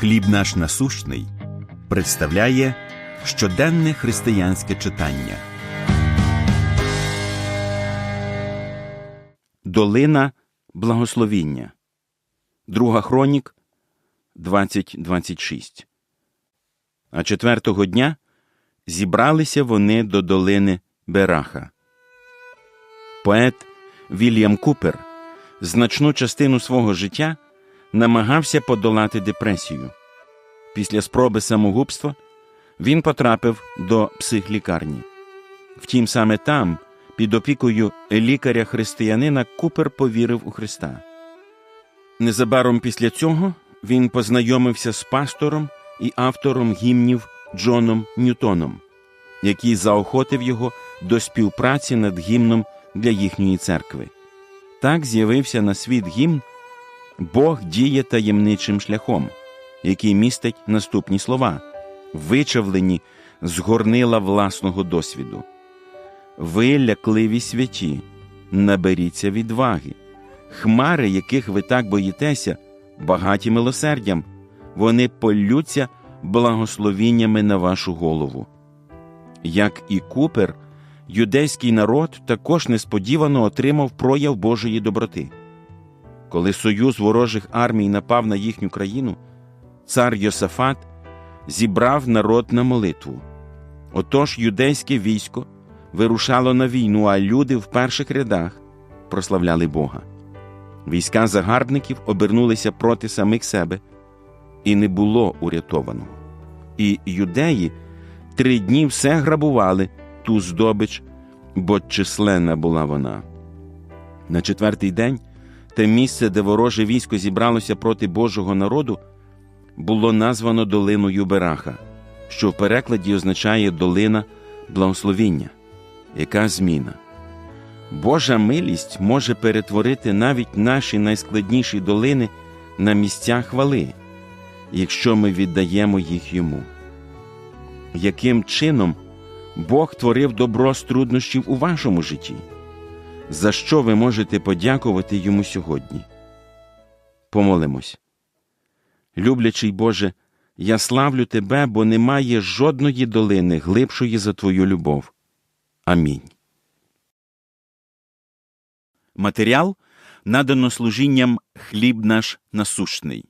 Хліб наш насущний представляє щоденне християнське читання. Долина благословіння. Друга хронік 20.26. А четвертого дня зібралися вони до долини Бераха. Поет Вільям Купер значну частину свого життя намагався подолати депресію. Після спроби самогубства він потрапив до психлікарні. Втім, саме там, під опікою лікаря-християнина, Купер повірив у Христа. Незабаром після цього він познайомився з пастором і автором гімнів Джоном Ньютоном, який заохотив його до співпраці над гімном для їхньої церкви. Так з'явився на світ гімн Бог діє таємничим шляхом, який містить наступні слова, вичавлені з горнила власного досвіду. Ви, лякливі святі, наберіться відваги, хмари, яких ви так боїтеся, багаті милосердям, вони полються благословіннями на вашу голову. Як і Купер, юдейський народ також несподівано отримав прояв Божої доброти. Коли союз ворожих армій напав на їхню країну, цар Йосафат зібрав народ на молитву. Отож юдейське військо вирушало на війну, а люди в перших рядах прославляли Бога. Війська загарбників обернулися проти самих себе, і не було урятованого. І юдеї три дні все грабували ту здобич, бо численна була вона. На четвертий день те місце, де вороже військо зібралося проти Божого народу, було названо долиною Бераха, що в перекладі означає долина благословіння. Яка зміна? Божа милість може перетворити навіть наші найскладніші долини на місця хвали, якщо ми віддаємо їх йому. Яким чином Бог творив добро з труднощів у вашому житті? За що ви можете подякувати йому сьогодні? Помолимось. Люблячий Боже, я славлю Тебе, бо немає жодної долини глибшої за Твою любов. Амінь. Матеріал надано служінням хліб наш насущний.